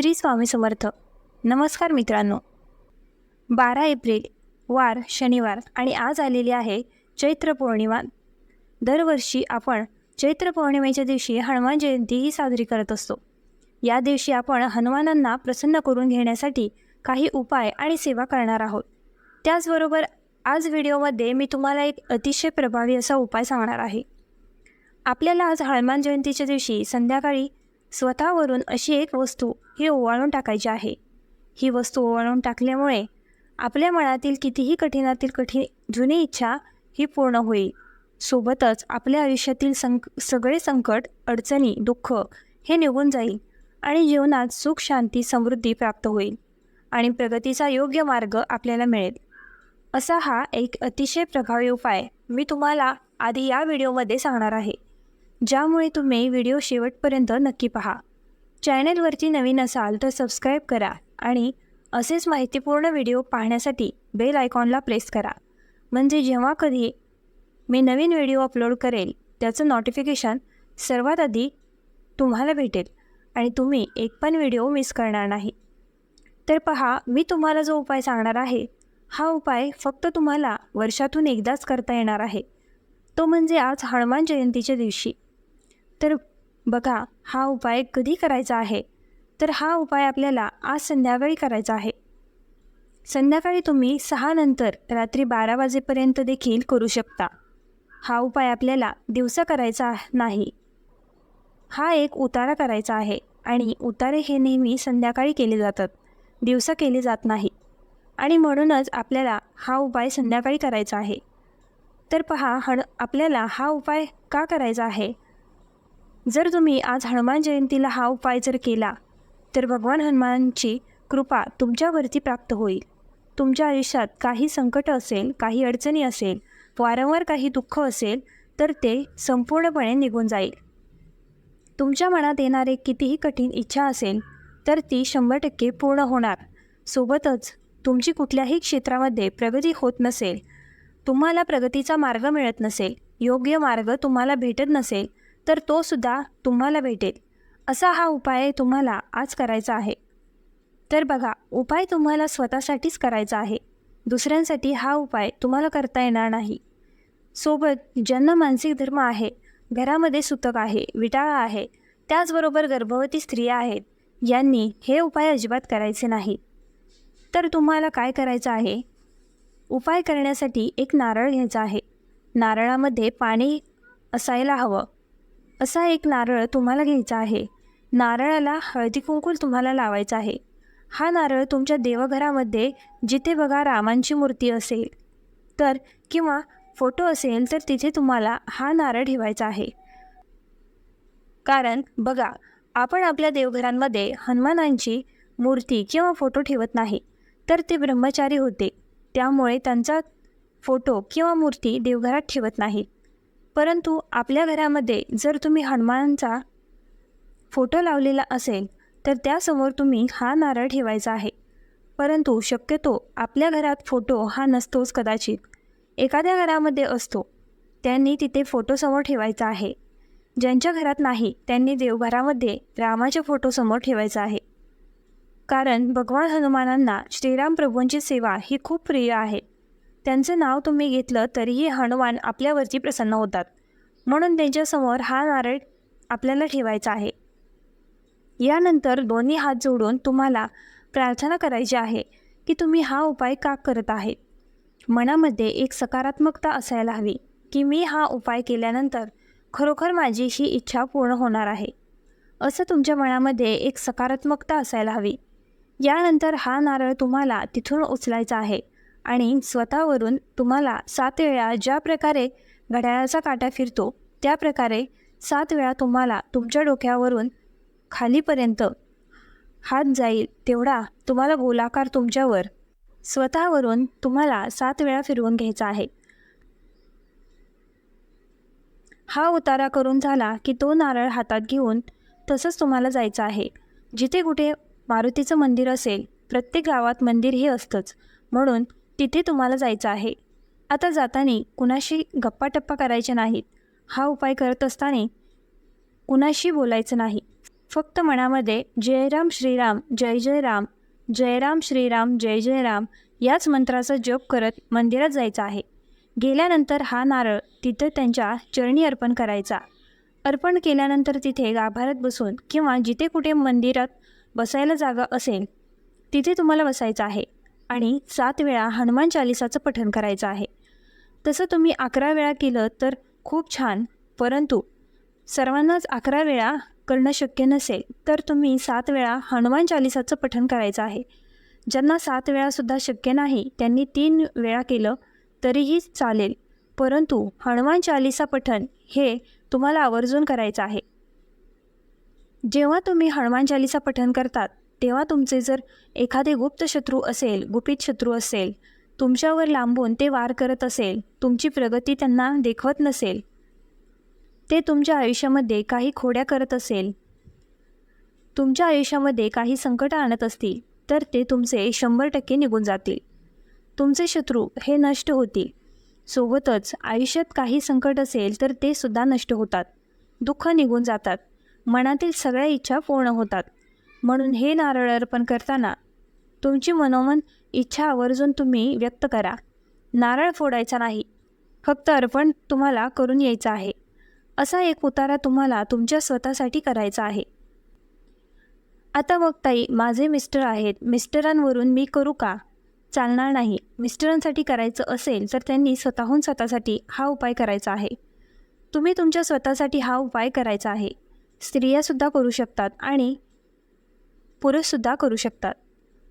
श्री स्वामी समर्थ. नमस्कार मित्रांनो. बारा एप्रिल वार शनिवार आणि आज आलेली आहे चैत्र पौर्णिमा. दरवर्षी आपण चैत्र पौर्णिमेच्या दिवशी हनुमान जयंतीही साजरी करत असतो. या दिवशी आपण हनुमानांना प्रसन्न करून घेण्यासाठी काही उपाय आणि सेवा करणार आहोत. त्याचबरोबर आज व्हिडिओमध्ये मी तुम्हाला एक अतिशय प्रभावी असा उपाय सांगणार आहे. आपल्याला आज हनुमान जयंतीच्या दिवशी संध्याकाळी स्वतःवरून अशी एक वस्तू ही ओवाळून टाकायची आहे. ही वस्तू ओवाळून टाकल्यामुळे आपल्या मनातील कितीही कठीणातील कठीण जुनी इच्छा ही पूर्ण होईल. सोबतच आपल्या आयुष्यातील संक सगळे संकट अडचणी दुःख हे निघून जाईल आणि जीवनात सुख शांती समृद्धी प्राप्त होईल आणि प्रगतीचा योग्य मार्ग आपल्याला मिळेल. असा हा एक अतिशय प्रभावी उपाय मी तुम्हाला आधी या व्हिडिओमध्ये सांगणार आहे. ज्यामुळे तुम्ही व्हिडिओ शेवटपर्यंत नक्की पहा. चॅनलवरती नवीन असाल तर सबस्क्राईब करा आणि असेच माहितीपूर्ण व्हिडिओ पाहण्यासाठी बेल आयकॉनला प्रेस करा. म्हणजे जेव्हा कधी मी नवीन व्हिडिओ अपलोड करेल त्याचं नोटिफिकेशन सर्वात आधी तुम्हाला भेटेल आणि तुम्ही एक पण व्हिडिओ मिस करणार नाही. तर पहा मी तुम्हाला जो उपाय सांगणार आहे हा उपाय फक्त तुम्हाला वर्षातून एकदाच करता येणार आहे. तो म्हणजे आज हनुमान जयंतीच्या दिवशी. तर बघा हा उपाय कधी करायचा आहे? तर हा उपाय आपल्याला आज संध्याकाळी करायचा आहे. संध्याकाळी तुम्ही सहा नंतर रात्री बारा वाजेपर्यंत देखील करू शकता. हा उपाय आपल्याला दिवसा करायचा नाही. हा एक उतारा करायचा आहे आणि उतारे हे नेहमी संध्याकाळी केले जातात. दिवसा केले जात नाही. आणि म्हणूनच आपल्याला हा उपाय संध्याकाळी करायचा आहे. तर पहा हण आपल्याला हा उपाय का करायचा आहे? जर तुम्ही आज हनुमान जयंतीला हा उपाय जर केला तर भगवान हनुमानची कृपा तुमच्यावरती प्राप्त होईल. तुमच्या आयुष्यात काही संकट असेल काही अडचणी असेल वारंवार काही दुःख असेल तर ते संपूर्णपणे निघून जाईल. तुमच्या मनात येणारे कितीही कठीण इच्छा असेल तर ती शंभर टक्के पूर्ण होणार. सोबतच तुमची कुठल्याही क्षेत्रामध्ये प्रगती होत नसेल तुम्हाला प्रगतीचा मार्ग मिळत नसेल योग्य मार्ग तुम्हाला भेटत नसेल तर तो सुद्धा तुम्हाला भेटेल. असा हा उपाय तुम्हाला आज करायचा आहे. तर बघा उपाय तुम्हाला स्वतःसाठीच करायचा आहे. दुसऱ्यांसाठी हा उपाय तुम्हाला करता येणार नाही. सोबत ज्यांना मानसिक धर्म आहे घरामध्ये सुतक आहे विटाळा आहे त्याचबरोबर गर्भवती स्त्रिया आहेत यांनी हे उपाय अजिबात करायचे नाही. तर तुम्हाला काय करायचं आहे? उपाय करण्यासाठी एक नारळ घ्यायचा आहे. नारळामध्ये पाणी असायला हवं. असा एक नारळ तुम्हाला घ्यायचा आहे. नारळाला हळदी कुंकू तुम्हाला लावायचा आहे. हा नारळ तुमच्या देवघरामध्ये जिथे बघा रामांची मूर्ती असेल तर किंवा फोटो असेल तर तिथे तुम्हाला हा नारळ ठेवायचा आहे. कारण बघा आपण आपल्या देवघरांमध्ये हनुमानांची मूर्ती किंवा फोटो ठेवत नाही तर ते ब्रह्मचारी होते. त्यामुळे त्यांचा फोटो किंवा मूर्ती देवघरात ठेवत नाहीत. परंतु आपल्या घरामध्ये जर तुम्ही हनुमानांचा फोटो लावलेला असेल तर त्यासमोर तुम्ही हा नारळ ठेवायचा आहे. परंतु शक्यतो आपल्या घरात फोटो हा नसतोच कदाचित. एखाद्या घरामध्ये असतो. त्यांनी तिथे फोटोसमोर ठेवायचा आहे. ज्यांच्या घरात नाही त्यांनी देवघरामध्ये रामाच्या फोटोसमोर ठेवायचा आहे. कारण भगवान हनुमानांना श्रीराम प्रभूंची सेवा ही खूप प्रिय आहे. त्यांचं नाव तुम्ही घेतलं तरीही हनुमान आपल्यावरती प्रसन्न होतात. म्हणून त्यांच्यासमोर हा नारळ आपल्याला ठेवायचा आहे. यानंतर दोन्ही हात जोडून तुम्हाला प्रार्थना करायची आहे की तुम्ही हा उपाय का करत आहे? मनामध्ये एक सकारात्मकता असायला हवी की मी हा उपाय केल्यानंतर खरोखर माझी ही इच्छा पूर्ण होणार आहे. असं तुमच्या मनामध्ये एक सकारात्मकता असायला हवी. यानंतर हा नारळ तुम्हाला तिथून उचलायचा आहे. आणि स्वतःवरून तुम्हाला सात वेळा ज्या प्रकारे घड्याळाचा काटा फिरतो त्या प्रकारे सात वेळा तुम्हाला तुमच्या डोक्यावरून खालीपर्यंत हात जाईल तेवढा तुम्हाला गोलाकार तुमच्यावर स्वतःवरून तुम्हाला सात वेळा फिरवून घ्यायचा आहे. हा उतारा करून झाला की तो नारळ हातात घेऊन तसंच तुम्हाला जायचं आहे. जिथे कुठे मारुतीचं मंदिर असेल प्रत्येक गावात मंदिर हे असतंच. म्हणून तिथे तुम्हाला जायचं आहे. आता जाताना कुणाशी गप्पा टप्पा करायचे नाहीत. हा उपाय करत असताना कुणाशी बोलायचं नाही. फक्त मनामध्ये जयराम श्रीराम जय जय राम जयराम श्रीराम जय जय राम याच मंत्राचा जप करत मंदिरात जायचं आहे. गेल्यानंतर हा नारळ तिथं त्यांच्या चरणी अर्पण करायचा. अर्पण केल्यानंतर तिथे गाभाऱ्यात बसून किंवा जिथे कुठे मंदिरात बसायला जागा असेल तिथे तुम्हाला बसायचं आहे. आणि सात वेळा हनुमान चालिसाचं पठण करायचं आहे. तसं तुम्ही अकरा वेळा केलं तर खूप छान. परंतु सर्वांनाच अकरा वेळा करणं शक्य नसेल तर तुम्ही सात वेळा हनुमान चालिसाचं पठण करायचं आहे. ज्यांना सात वेळासुद्धा शक्य नाही त्यांनी तीन वेळा केलं तरीही चालेल. परंतु हनुमान चालिसा पठण हे तुम्हाला आवर्जून करायचं आहे. जेव्हा तुम्ही हनुमान चालिसा पठण करतात तेव्हा तुमचे जर एखादे गुप्त शत्रू असेल गुपित शत्रू असेल तुमच्यावर लांबून ते वार करत असेल तुमची प्रगती त्यांना देखवत नसेल ते तुमच्या आयुष्यामध्ये काही खोड्या करत असेल तुमच्या आयुष्यामध्ये काही संकट आणत असतील तर ते तुमचे शंभर टक्के निघून जातील. तुमचे शत्रू हे नष्ट होतील. सोबतच आयुष्यात काही संकट असेल तर ते सुद्धा नष्ट होतात. दुःख निघून जातात. मनातील सगळ्या इच्छा पूर्ण होतात. म्हणून हे नारळ अर्पण करताना तुमची मनोमन इच्छा आवर्जून तुम्ही व्यक्त करा. नारळ फोडायचा नाही फक्त अर्पण तुम्हाला करून यायचं आहे. असा एक उतारा तुम्हाला तुमच्या स्वतःसाठी करायचा आहे. आता मग ताई माझे मिस्टर आहेत. मिस्टरांवरून मी करू का? चालणार नाही. मिस्टरांसाठी करायचं असेल तर त्यांनी स्वतःहून स्वतःसाठी हा उपाय करायचा आहे. तुम्ही तुमच्या स्वतःसाठी हा उपाय करायचा आहे. स्त्रियासुद्धा करू शकतात आणि पुरुषसुद्धा करू शकतात.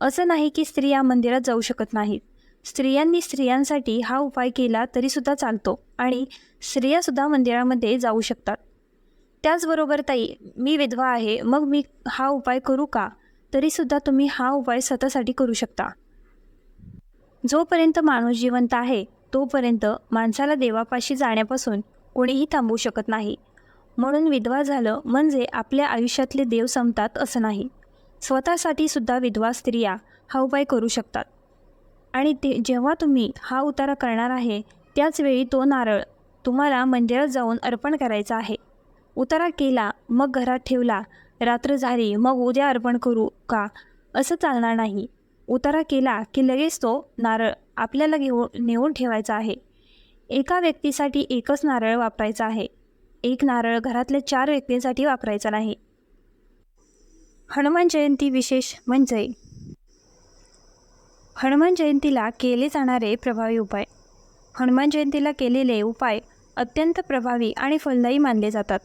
असं नाही की स्त्रिया मंदिरात जाऊ शकत नाहीत. स्त्रियांनी स्त्रियांसाठी हा उपाय केला तरीसुद्धा चालतो आणि स्त्रियासुद्धा मंदिरामध्ये जाऊ शकतात. त्याचबरोबर ताई मी विधवा आहे मग मी हा उपाय करू का? तरीसुद्धा तुम्ही हा उपाय स्वतःसाठी करू शकता. जोपर्यंत माणूस जिवंत आहे तोपर्यंत माणसाला देवापाशी जाण्यापासून कोणीही थांबवू शकत नाही. म्हणून विधवा झालं म्हणजे आपल्या आयुष्यातले देव संपतात असं नाही. स्वतःसाठी सुद्धा विधवा स्त्रिया हा उपाय करू शकतात. आणि ते जेव्हा तुम्ही हा उतारा करणार आहे त्याचवेळी तो नारळ तुम्हाला मंदिरात जाऊन अर्पण करायचा आहे. उतारा केला मग घरात ठेवला रात्र झाली मग उद्या अर्पण करू का? असं चालणार नाही. उतारा केला की लगेच तो नारळ आपल्याला घेऊन नेऊन ठेवायचा आहे. एका व्यक्तीसाठी एकच नारळ वापरायचा आहे. एक नारळ घरातल्या चार व्यक्तींसाठी वापरायचा नाही. हनुमान जयंती विशेष म्हणजे हनुमान जयंतीला केले जाणारे प्रभावी उपाय. हनुमान जयंतीला केलेले उपाय अत्यंत प्रभावी आणि फलदायी मानले जातात.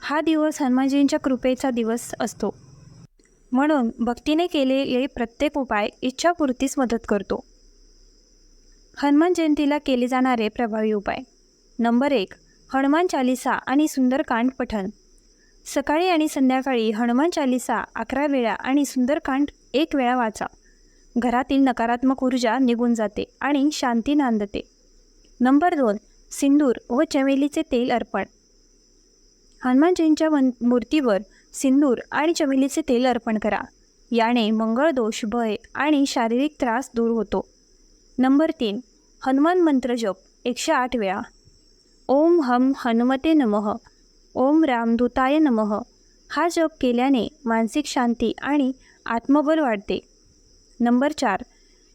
हा दिवस हनुमानजींच्या कृपेचा दिवस असतो. म्हणून भक्तीने केलेले प्रत्येक उपाय इच्छापूर्तीस मदत करतो. हनुमान जयंतीला केले जाणारे प्रभावी उपाय. नंबर एक हनुमान चालिसा आणि सुंदरकांड पठण. सकाळी आणि संध्याकाळी हनुमान चालिसा अकरा वेळा आणि सुंदरकांड एक वेळा वाचा. घरातील नकारात्मक ऊर्जा निघून जाते आणि शांती नांदते. नंबर दोन सिंदूर व चमेलीचे तेल अर्पण. हनुमानजींच्या मन मूर्तीवर सिंदूर आणि चमेलीचे तेल अर्पण करा. याने मंगळ दोष भय आणि शारीरिक त्रास दूर होतो. नंबर तीन हनुमान मंत्र जप एकशे आठ वेळा. ओम हम हनुमते नमः. ओम रामदूताय नमः. हा जप केल्याने मानसिक शांती आणि आत्मबल वाढते. नंबर चार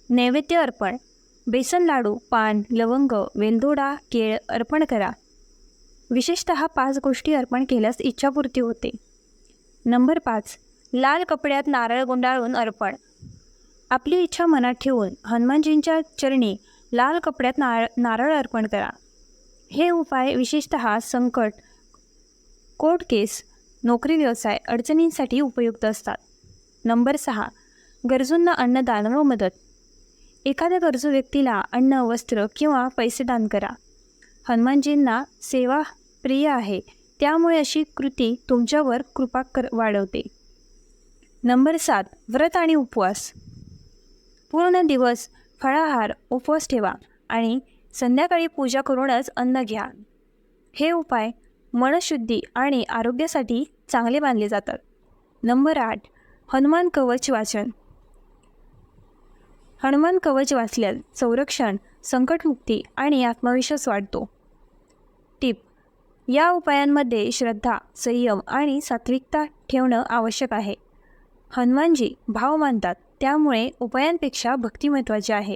नैवेद्य अर्पण. बेसन लाडू पान लवंग वेलदोडा केळ अर्पण करा. विशेषतः पाच गोष्टी अर्पण केल्यास इच्छापूर्ती होते. नंबर पाच लाल कपड्यात नारळ गुंडाळून अर्पण. आपली इच्छा मनात ठेवून हनुमानजींच्या चरणी लाल कपड्यात नारळ नारळ अर्पण करा. हे उपाय विशेषतः संकट कोर्ट केस नोकरी व्यवसाय अडचणींसाठी उपयुक्त असतात. नंबर सहा गरजूंना अन्नदान व मदत. एखाद्या गरजू व्यक्तीला अन्न वस्त्र किंवा पैसे दान करा. हनुमानजींना सेवा प्रिय आहे त्यामुळे अशी कृती तुमच्यावर कृपा कर वाढवते. नंबर सात व्रत आणि उपवास. पूर्ण दिवस फळाहार उपवास ठेवा आणि संध्याकाळी पूजा करूनच अन्न घ्या. हे उपाय मनशुद्धी आणि आरोग्यासाठी चांगले मानले जातात. नंबर आठ हनुमान कवच वाचन. हनुमान कवच वाचल्यास संरक्षण संकटमुक्ती आणि आत्मविश्वास वाढतो. टिप या उपायांमध्ये श्रद्धा संयम आणि सात्विकता ठेवणं आवश्यक आहे. हनुमानजी भाव मानतात त्यामुळे उपायांपेक्षा भक्ती महत्त्वाची आहे.